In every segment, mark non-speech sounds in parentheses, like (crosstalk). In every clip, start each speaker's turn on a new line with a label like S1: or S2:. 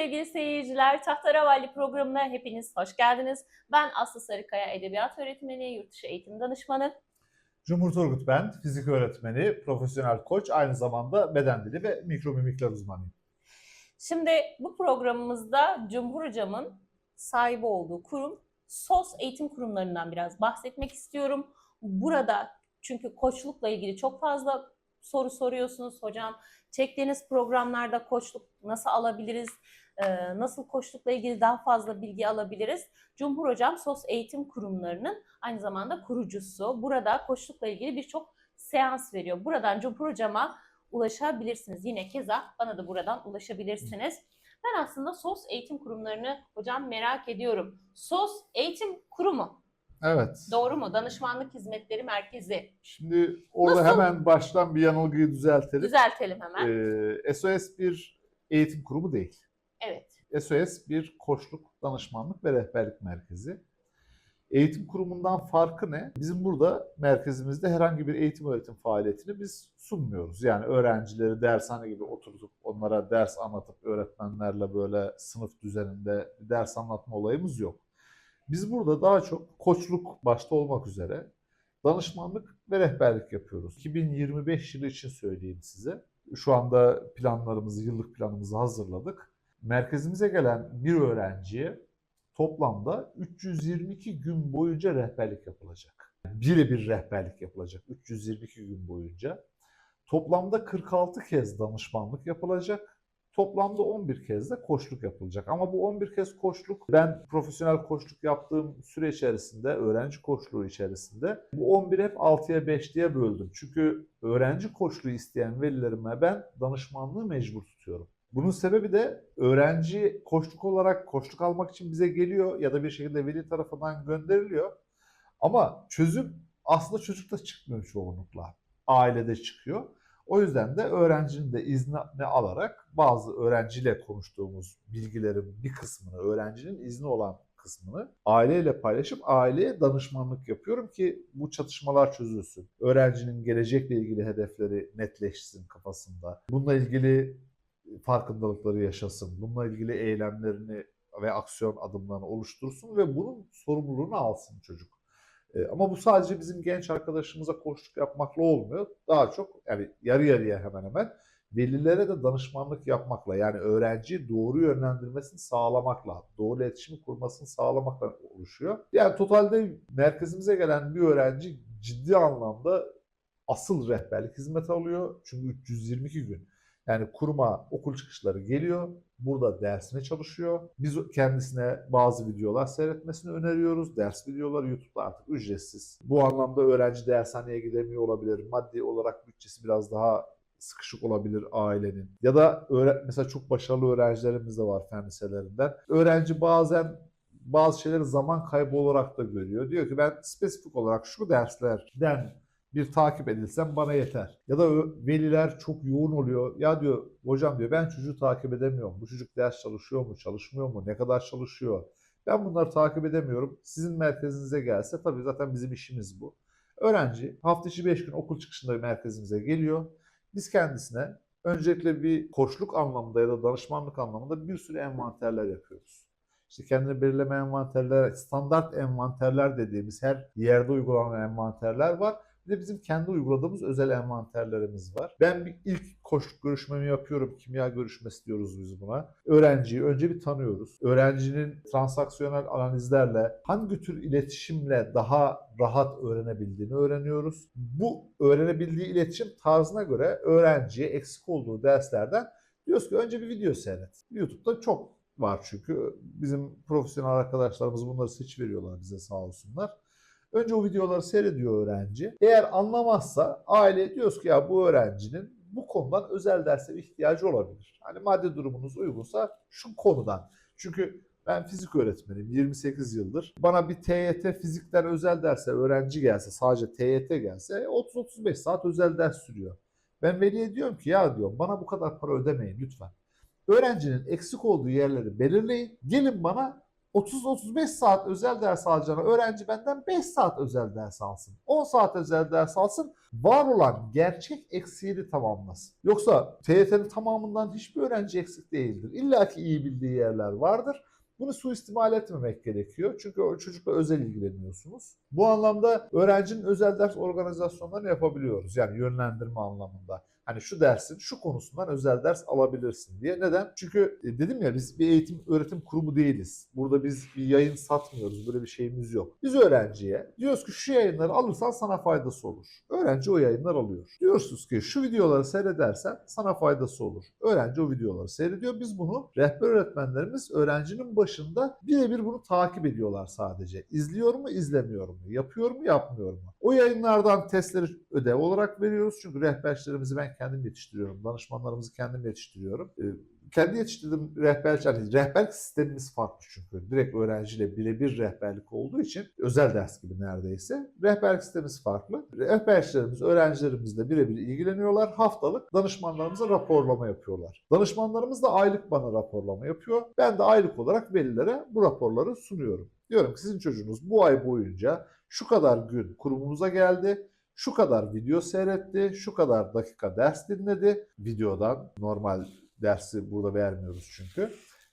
S1: Sevgili seyirciler. Tahtaravalli programına hepiniz hoş geldiniz. Ben Aslı Sarıkaya, Edebiyat Öğretmeni, Yurtdışı Eğitim Danışmanı.
S2: Cumhur Turgut ben, fizik öğretmeni, profesyonel koç, aynı zamanda beden dili ve mikromimikler uzmanıyım.
S1: Şimdi bu programımızda Cumhur Hocam'ın sahibi olduğu kurum SOS eğitim kurumlarından biraz bahsetmek istiyorum. Burada çünkü koçlukla ilgili çok fazla soru soruyorsunuz hocam. Çektiğiniz programlarda koçluk nasıl alabiliriz? Ee, Nasıl koçlukla ilgili daha fazla bilgi alabiliriz? Cumhur Hocam SOS eğitim kurumlarının aynı zamanda kurucusu. Burada koçlukla ilgili birçok seans veriyor. Buradan Cumhur Hocam'a ulaşabilirsiniz. Yine keza bana da buradan ulaşabilirsiniz. Ben aslında SOS eğitim kurumlarını hocam merak ediyorum. SOS eğitim kurumu
S2: Evet.
S1: doğru mu? Danışmanlık Hizmetleri Merkezi.
S2: Şimdi orada
S1: Nasıl?
S2: hemen baştan bir yanılgıyı düzeltelim.
S1: Düzeltelim hemen.
S2: Ee, SOS bir eğitim kurumu değil.
S1: Evet.
S2: SOS bir koçluk, danışmanlık ve rehberlik merkezi. Eğitim kurumundan farkı ne? Bizim burada merkezimizde herhangi bir eğitim öğretim faaliyetini biz sunmuyoruz. Yani öğrencileri dershane gibi oturtup onlara ders anlatıp öğretmenlerle böyle sınıf düzeninde ders anlatma olayımız yok. Biz burada daha çok koçluk başta olmak üzere danışmanlık ve rehberlik yapıyoruz. 2025 yılı için söyleyeyim size. Şu anda planlarımızı, yıllık planımızı hazırladık. Merkezimize gelen bir öğrenciye toplamda 322 gün boyunca rehberlik yapılacak. Birebir rehberlik yapılacak 322 gün boyunca. Toplamda 46 kez danışmanlık yapılacak. Toplamda 11 kez de koçluk yapılacak. Ama bu 11 kez koçluk ben profesyonel koçluk yaptığım süre içerisinde, öğrenci koçluğu içerisinde bu 11 hep 6'ya 5 diye böldüm. Çünkü öğrenci koçluğu isteyen velilerime ben danışmanlığı mecbur tutuyorum. Bunun sebebi de öğrenci koçluk olarak koçluk almak için bize geliyor ya da bir şekilde veli tarafından gönderiliyor. Ama çözüm aslında çocukta çıkmıyor çoğunlukla. Ailede çıkıyor. O yüzden de öğrencinin de izni alarak bazı öğrenciyle konuştuğumuz bilgilerin bir kısmını, öğrencinin izni olan kısmını aileyle paylaşıp aileye danışmanlık yapıyorum ki bu çatışmalar çözülsün. Öğrencinin gelecekle ilgili hedefleri netleşsin kafasında. Bununla ilgili farkındalıkları yaşasın. Bununla ilgili eylemlerini ve aksiyon adımlarını oluştursun ve bunun sorumluluğunu alsın çocuk. E, Ama bu sadece bizim genç arkadaşımıza koçluk yapmakla olmuyor. Daha çok yani yarı yarıya hemen hemen velilere de danışmanlık yapmakla yani öğrenciyi doğru yönlendirmesini sağlamakla, doğru iletişimi kurmasını sağlamakla oluşuyor. Yani totalde merkezimize gelen bir öğrenci ciddi anlamda asıl rehberlik hizmeti alıyor. Çünkü 322 gün. Yani kuruma okul çıkışları geliyor. Burada dersine çalışıyor. Biz kendisine bazı videolar seyretmesini öneriyoruz. Ders videoları YouTube'da artık ücretsiz. Bu anlamda öğrenci dershaneye gidemiyor olabilir. Maddi olarak bütçesi biraz daha sıkışık olabilir ailenin. Ya da mesela çok başarılı öğrencilerimiz de var fen liselerinden. Öğrenci bazen bazı şeyleri zaman kaybı olarak da görüyor. Diyor ki ben spesifik olarak şu derslerden bir takip edilsem bana yeter. Ya da veliler çok yoğun oluyor. Ya diyor hocam diyor ben çocuğu takip edemiyorum. Bu çocuk ders çalışıyor mu, çalışmıyor mu, ne kadar çalışıyor? Ben bunları takip edemiyorum. Sizin merkezinize gelse tabii zaten bizim işimiz bu. Öğrenci hafta içi 5 gün okul çıkışında merkezimize geliyor. Biz kendisine öncelikle bir koçluk anlamında ya da danışmanlık anlamında bir sürü envanterler yapıyoruz. İşte kendini belirleme envanterler, standart envanterler dediğimiz her yerde uygulanan envanterler var. Bir de bizim kendi uyguladığımız özel envanterlerimiz var. Ben bir ilk koçluk görüşmemi yapıyorum. Kimya görüşmesi diyoruz biz buna. Öğrenciyi önce bir tanıyoruz. Öğrencinin transaksiyonel analizlerle hangi tür iletişimle daha rahat öğrenebildiğini öğreniyoruz. Bu öğrenebildiği iletişim tarzına göre öğrenciye eksik olduğu derslerden diyoruz ki önce bir video seyret. YouTube'da çok var çünkü. Bizim profesyonel arkadaşlarımız bunları seç veriyorlar bize sağ olsunlar. Önce o videoları seyrediyor öğrenci. Eğer anlamazsa aile diyoruz ki ya bu öğrencinin bu konudan özel derse ihtiyacı olabilir. Hani maddi durumunuz uygunsa şu konudan. Çünkü ben fizik öğretmeniyim 28 yıldır. Bana bir TYT fizikten özel derse öğrenci gelse sadece TYT gelse 30-35 saat özel ders sürüyor. Ben veliye diyorum ki ya diyorum bana bu kadar para ödemeyin lütfen. Öğrencinin eksik olduğu yerleri belirleyin. Gelin bana 30-35 saat özel ders alacağına öğrenci benden 5 saat özel ders alsın. 10 saat özel ders alsın. Var olan gerçek eksiğini tamamlasın. Yoksa TYT'nin tamamından hiçbir öğrenci eksik değildir. İlla ki iyi bildiği yerler vardır. Bunu suistimal etmemek gerekiyor. Çünkü o çocukla özel ilgileniyorsunuz. Bu anlamda öğrencinin özel ders organizasyonlarını yapabiliyoruz. Yani yönlendirme anlamında. Hani şu dersin şu konusundan özel ders alabilirsin diye. Neden? Çünkü e, dedim ya biz bir eğitim öğretim kurumu değiliz. Burada biz bir yayın satmıyoruz. Böyle bir şeyimiz yok. Biz öğrenciye diyoruz ki şu yayınları alırsan sana faydası olur. Öğrenci o yayınlar alıyor. Diyorsunuz ki şu videoları seyredersen sana faydası olur. Öğrenci o videoları seyrediyor. Biz bunu rehber öğretmenlerimiz öğrencinin başında birebir bunu takip ediyorlar sadece. İzliyor mu, izlemiyor mu? Yapıyor mu, yapmıyor mu? O yayınlardan testleri ödev olarak veriyoruz. Çünkü rehberlerimizi ben kendim yetiştiriyorum. Danışmanlarımızı kendim yetiştiriyorum. Ee, kendi yetiştirdiğim rehber, hani rehberlik sistemimiz farklı çünkü. Direkt öğrenciyle birebir rehberlik olduğu için özel ders gibi neredeyse. Rehberlik sistemimiz farklı. Rehberlerimiz öğrencilerimizle birebir ilgileniyorlar. Haftalık danışmanlarımıza raporlama yapıyorlar. Danışmanlarımız da aylık bana raporlama yapıyor. Ben de aylık olarak velilere bu raporları sunuyorum. Diyorum ki sizin çocuğunuz bu ay boyunca şu kadar gün kurumumuza geldi şu kadar video seyretti, şu kadar dakika ders dinledi videodan. Normal dersi burada vermiyoruz çünkü.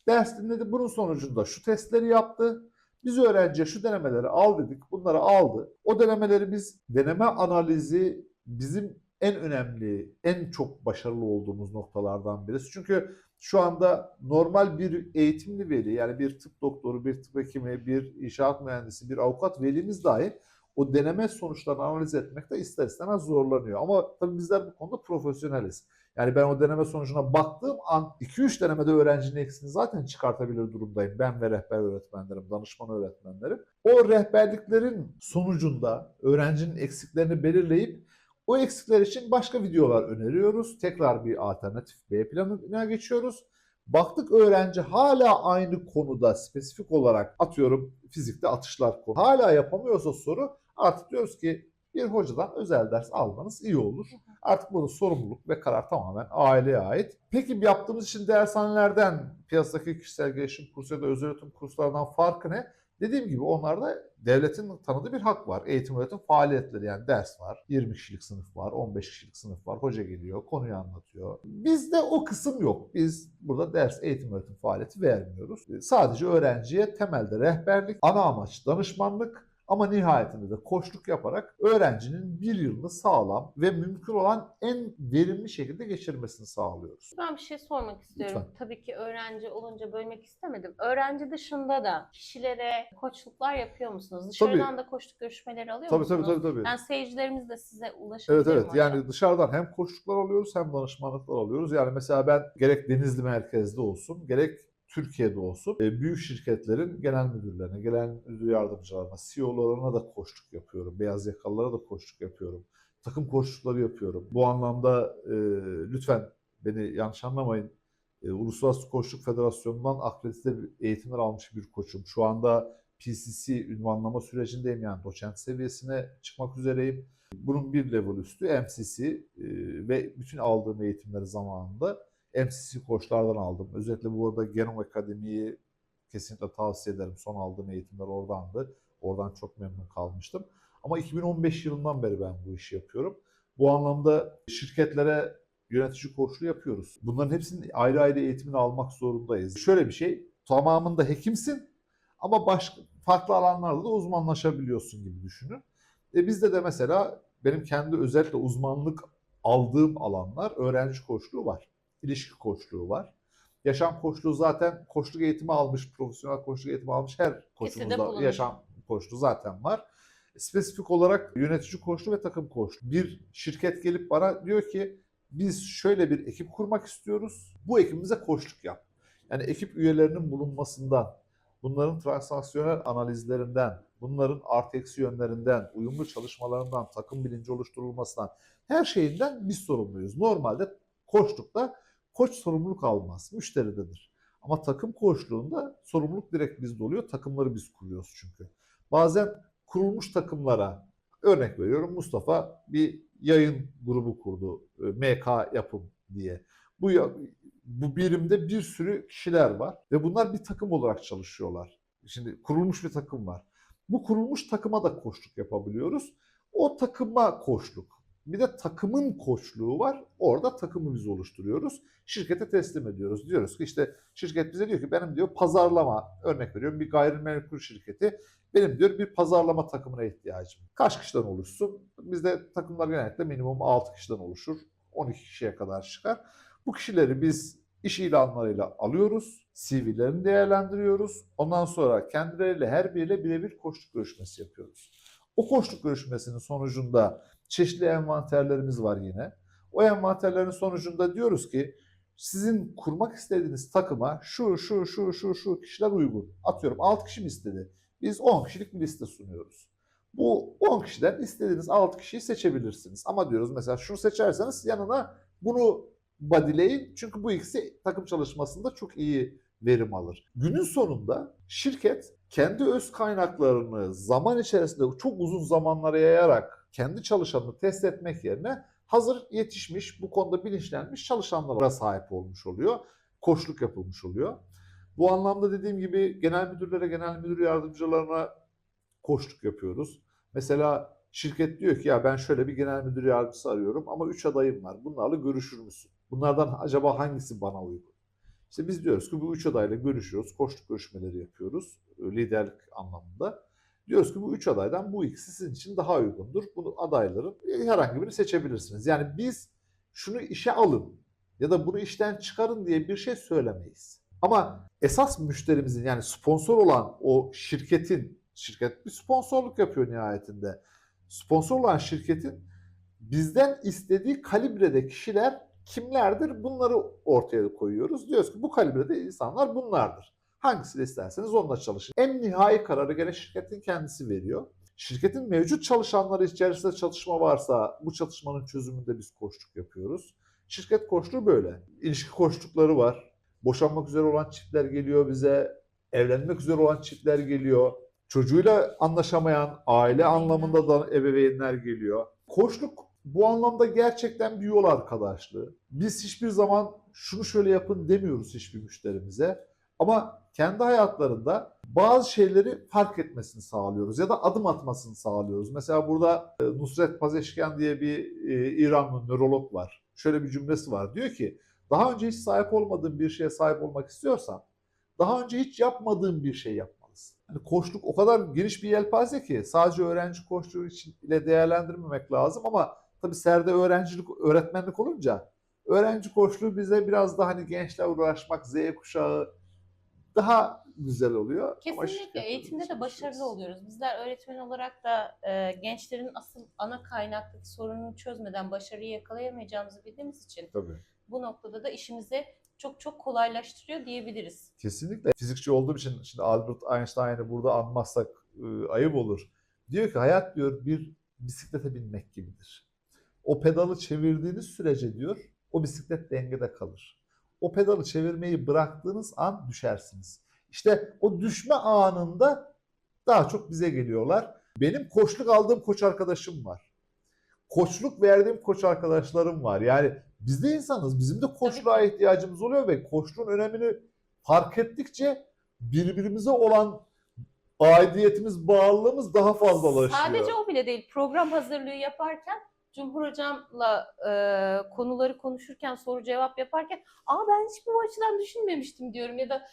S2: Ders dinledi, bunun sonucunda şu testleri yaptı. Biz öğrenciye şu denemeleri al dedik, bunları aldı. O denemeleri biz, deneme analizi bizim en önemli, en çok başarılı olduğumuz noktalardan birisi. Çünkü şu anda normal bir eğitimli veli, yani bir tıp doktoru, bir tıp hekimi, bir inşaat mühendisi, bir avukat velimiz dahi o deneme sonuçlarını analiz etmekte ister istemez zorlanıyor. Ama tabii bizler bu konuda profesyoneliz. Yani ben o deneme sonucuna baktığım an 2-3 denemede öğrencinin eksiğini zaten çıkartabilir durumdayım. Ben ve rehber öğretmenlerim, danışman öğretmenlerim. O rehberliklerin sonucunda öğrencinin eksiklerini belirleyip o eksikler için başka videolar öneriyoruz. Tekrar bir alternatif B planına geçiyoruz. Baktık öğrenci hala aynı konuda spesifik olarak atıyorum fizikte atışlar konu. Hala yapamıyorsa soru artık diyoruz ki bir hocadan özel ders almanız iyi olur. Artık burada sorumluluk ve karar tamamen aileye ait. Peki yaptığımız için dershanelerden, piyasadaki kişisel gelişim kursu ya da özel öğretim kurslarından farkı ne? Dediğim gibi onlarda devletin tanıdığı bir hak var. Eğitim öğretim faaliyetleri yani ders var. 20 kişilik sınıf var, 15 kişilik sınıf var. Hoca geliyor, konuyu anlatıyor. Bizde o kısım yok. Biz burada ders, eğitim öğretim faaliyeti vermiyoruz. Sadece öğrenciye temelde rehberlik, ana amaç danışmanlık ama nihayetinde de koçluk yaparak öğrencinin bir yılını sağlam ve mümkün olan en verimli şekilde geçirmesini sağlıyoruz.
S1: Ben bir şey sormak istiyorum.
S2: Lütfen.
S1: Tabii ki öğrenci olunca bölmek istemedim. Öğrenci dışında da kişilere koçluklar yapıyor musunuz? Dışarıdan da koçluk görüşmeleri alıyor
S2: Tabii
S1: musunuz?
S2: tabii tabii. tabii.
S1: Yani seyircilerimiz de size ulaşabilir
S2: Evet evet
S1: hocam?
S2: yani dışarıdan hem koçluklar alıyoruz hem danışmanlıklar alıyoruz. Yani mesela ben gerek Denizli merkezde olsun gerek Türkiye'de olsun e, büyük şirketlerin genel müdürlerine, genel müdür yardımcılarına, CEO'larına da koçluk yapıyorum. Beyaz yakalılara da koçluk yapıyorum. Takım koçlukları yapıyorum. Bu anlamda e, lütfen beni yanlış anlamayın. E, Uluslararası Koçluk Federasyonu'ndan akredite eğitimler almış bir koçum. Şu anda PCC ünvanlama sürecindeyim yani doçent seviyesine çıkmak üzereyim. Bunun bir level üstü MCC e, ve bütün aldığım eğitimleri zamanında MCC koçlardan aldım. Özellikle bu arada Genom Akademi'yi kesinlikle tavsiye ederim. Son aldığım eğitimler oradandı. Oradan çok memnun kalmıştım. Ama 2015 yılından beri ben bu işi yapıyorum. Bu anlamda şirketlere yönetici koçluğu yapıyoruz. Bunların hepsinin ayrı ayrı eğitimini almak zorundayız. Şöyle bir şey, tamamında hekimsin ama başka farklı alanlarda da uzmanlaşabiliyorsun gibi düşünün. E bizde de mesela benim kendi özellikle uzmanlık aldığım alanlar öğrenci koçluğu var. İlişki koçluğu var. Yaşam koçluğu zaten koçluk eğitimi almış, profesyonel koçluk eğitimi almış her koçumuzda yaşam koçluğu zaten var. Spesifik olarak yönetici koçluğu ve takım koçluğu. Bir şirket gelip bana diyor ki biz şöyle bir ekip kurmak istiyoruz. Bu ekibimize koçluk yap. Yani ekip üyelerinin bulunmasından, bunların transaksiyonel analizlerinden, bunların artı eksi yönlerinden, uyumlu çalışmalarından, takım bilinci oluşturulmasından, her şeyinden biz sorumluyuz. Normalde koçlukta koç sorumluluk almaz, müşteridedir. Ama takım koçluğunda sorumluluk direkt bizde oluyor, takımları biz kuruyoruz çünkü. Bazen kurulmuş takımlara, örnek veriyorum Mustafa bir yayın grubu kurdu, e, MK Yapım diye. Bu bu birimde bir sürü kişiler var ve bunlar bir takım olarak çalışıyorlar. şimdi kurulmuş bir takım var. Bu kurulmuş takıma da koçluk yapabiliyoruz. O takıma koçluk. Bir de takımın koçluğu var. Orada takımı biz oluşturuyoruz. Şirkete teslim ediyoruz. Diyoruz ki işte şirket bize diyor ki benim diyor pazarlama örnek veriyorum bir gayrimenkul şirketi benim diyor bir pazarlama takımına ihtiyacım. Kaç kişiden oluşsun? Bizde takımlar genellikle minimum 6 kişiden oluşur. 12 kişiye kadar çıkar. Bu kişileri biz iş ilanlarıyla alıyoruz. CV'lerini değerlendiriyoruz. Ondan sonra kendileriyle her biriyle birebir koçluk görüşmesi yapıyoruz. O koçluk görüşmesinin sonucunda çeşitli envanterlerimiz var yine. O envanterlerin sonucunda diyoruz ki sizin kurmak istediğiniz takıma şu şu şu şu şu kişiler uygun. Atıyorum 6 kişi mi istedi? Biz 10 kişilik bir liste sunuyoruz. Bu 10 kişiden istediğiniz 6 kişiyi seçebilirsiniz. Ama diyoruz mesela şunu seçerseniz yanına bunu bodyleyin. Çünkü bu ikisi takım çalışmasında çok iyi verim alır. Günün sonunda şirket kendi öz kaynaklarını zaman içerisinde çok uzun zamanlara yayarak kendi çalışanını test etmek yerine hazır yetişmiş, bu konuda bilinçlenmiş çalışanlara sahip olmuş oluyor. Koçluk yapılmış oluyor. Bu anlamda dediğim gibi genel müdürlere, genel müdür yardımcılarına koçluk yapıyoruz. Mesela şirket diyor ki ya ben şöyle bir genel müdür yardımcısı arıyorum ama 3 adayım var. Bunlarla görüşür müsün? Bunlardan acaba hangisi bana uygun? İşte biz diyoruz ki bu üç adayla görüşüyoruz, koçluk görüşmeleri yapıyoruz liderlik anlamında. Diyoruz ki bu üç adaydan bu ikisi sizin için daha uygundur. Bunu adayların e, herhangi birini seçebilirsiniz. Yani biz şunu işe alın ya da bunu işten çıkarın diye bir şey söylemeyiz. Ama esas müşterimizin yani sponsor olan o şirketin, şirket bir sponsorluk yapıyor nihayetinde. Sponsor olan şirketin bizden istediği kalibrede kişiler kimlerdir? Bunları ortaya koyuyoruz. Diyoruz ki bu kalibrede insanlar bunlardır. Hangisini isterseniz onunla çalışın. En nihai kararı gene şirketin kendisi veriyor. Şirketin mevcut çalışanları içerisinde çalışma varsa bu çalışmanın çözümünde biz koçluk yapıyoruz. Şirket koçluğu böyle. İlişki koçlukları var. Boşanmak üzere olan çiftler geliyor bize. Evlenmek üzere olan çiftler geliyor. Çocuğuyla anlaşamayan aile anlamında da ebeveynler geliyor. Koçluk bu anlamda gerçekten bir yol arkadaşlığı. Biz hiçbir zaman şunu şöyle yapın demiyoruz hiçbir müşterimize. Ama kendi hayatlarında bazı şeyleri fark etmesini sağlıyoruz ya da adım atmasını sağlıyoruz. Mesela burada e, Nusret Pazeşkian diye bir e, İranlı nörolog var. Şöyle bir cümlesi var. Diyor ki daha önce hiç sahip olmadığın bir şeye sahip olmak istiyorsan daha önce hiç yapmadığın bir şey yapmalısın. Yani koçluk o kadar geniş bir yelpaze ki sadece öğrenci koçluğu için ile değerlendirmemek lazım ama tabii serde öğrencilik, öğretmenlik olunca öğrenci koçluğu bize biraz daha hani gençler uğraşmak, Z kuşağı daha güzel oluyor.
S1: Kesinlikle eğitimde de başarılı oluyoruz. Bizler öğretmen olarak da e, gençlerin asıl ana kaynaktaki sorununu çözmeden başarıyı yakalayamayacağımızı bildiğimiz için
S2: Tabii.
S1: bu noktada da işimizi çok çok kolaylaştırıyor diyebiliriz.
S2: Kesinlikle. Fizikçi olduğum için şimdi Albert Einstein'ı burada anmazsak e, ayıp olur. Diyor ki hayat diyor bir bisiklete binmek gibidir. O pedalı çevirdiğiniz sürece diyor o bisiklet dengede kalır. O pedalı çevirmeyi bıraktığınız an düşersiniz. İşte o düşme anında daha çok bize geliyorlar. Benim koçluk aldığım koç arkadaşım var. Koçluk verdiğim koç arkadaşlarım var. Yani biz de insanız. Bizim de koçluğa ihtiyacımız oluyor ve koçluğun önemini fark ettikçe birbirimize olan aidiyetimiz, bağlılığımız daha fazlalaşıyor.
S1: Sadece o bile değil. Program hazırlığı yaparken Cumhur Hocam'la e, konuları konuşurken, soru cevap yaparken aa ben hiç bu açıdan düşünmemiştim diyorum ya da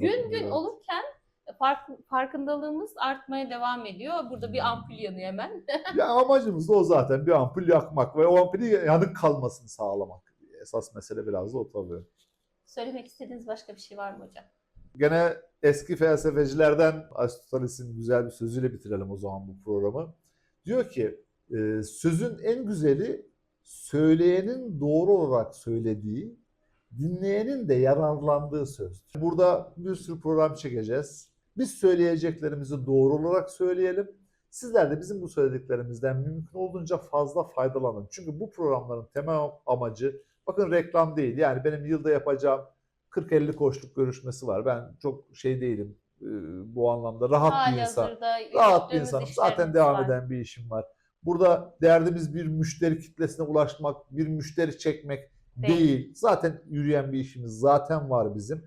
S1: gün gün
S2: evet.
S1: olurken fark, farkındalığımız artmaya devam ediyor. Burada bir ampul yanıyor hemen. (laughs)
S2: Ya amacımız da o zaten bir ampul yakmak ve o ampulü yanık kalmasını sağlamak. Esas mesele biraz da o tabii.
S1: Söylemek istediğiniz başka bir şey var mı hocam?
S2: Gene eski felsefecilerden Aristoteles'in güzel bir sözüyle bitirelim o zaman bu programı. Diyor ki e, sözün en güzeli söyleyenin doğru olarak söylediği, dinleyenin de yararlandığı sözdür. Burada bir sürü program çekeceğiz. Biz söyleyeceklerimizi doğru olarak söyleyelim. Sizler de bizim bu söylediklerimizden mümkün olduğunca fazla faydalanın. Çünkü bu programların temel amacı bakın reklam değil. Yani benim yılda yapacağım 40-50 koçluk görüşmesi var. Ben çok şey değilim e, bu anlamda rahat bir insan. Rahat bir insanım. Zaten devam
S1: var.
S2: eden bir işim var. Burada derdimiz bir müşteri kitlesine ulaşmak, bir müşteri çekmek
S1: Değil.
S2: değil. Zaten yürüyen bir işimiz zaten var bizim.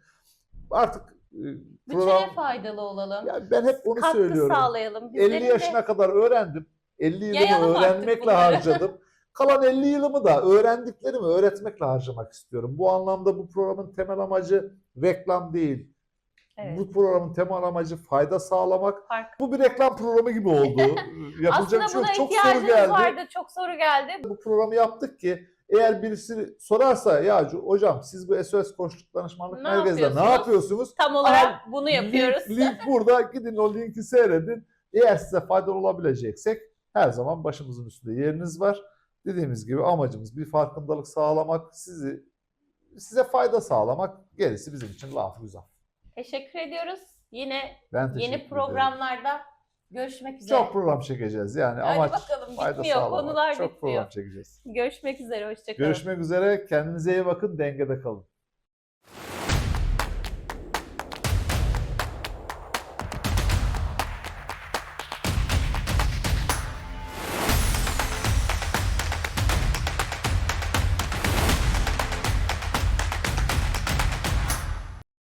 S2: Artık e,
S1: Bütçeye
S2: program
S1: faydalı olalım.
S2: yani ben hep onu
S1: katkı
S2: söylüyorum.
S1: sağlayalım.
S2: 50
S1: Bizlerin de-
S2: yaşına kadar öğrendim. 50 yılımı
S1: Yayalım
S2: öğrenmekle harcadım. Kalan 50 yılımı da öğrendiklerimi öğretmekle harcamak istiyorum. Bu anlamda bu programın temel amacı reklam değil.
S1: Evet.
S2: Bu programın temel amacı fayda sağlamak.
S1: Fark.
S2: Bu bir reklam programı gibi oldu. (laughs) Yapılacak
S1: Aslında
S2: şey
S1: buna
S2: yok. Çok soru geldi.
S1: vardı. Çok soru geldi.
S2: Bu programı yaptık ki eğer birisi sorarsa ya hocam siz bu SOS koçluk danışmanlık
S1: Ne
S2: merkezinde ne
S1: yapıyorsunuz?" Tam olarak bunu yapıyoruz.
S2: Link, link (laughs) burada. Gidin o linki seyredin. Eğer size faydalı olabileceksek her zaman başımızın üstünde yeriniz var. Dediğimiz gibi amacımız bir farkındalık sağlamak, sizi size fayda sağlamak. Gerisi bizim için laf güzel.
S1: Teşekkür ediyoruz. Yine
S2: Ben teşekkür
S1: yeni
S2: ederim.
S1: programlarda görüşmek üzere.
S2: Çok program çekeceğiz yani
S1: Hadi
S2: amaç
S1: bakalım bitmiyor. Konular
S2: Çok
S1: bitmiyor.
S2: program çekeceğiz.
S1: Görüşmek üzere. Hoşçakalın.
S2: Görüşmek üzere. Kendinize iyi bakın. Dengede kalın.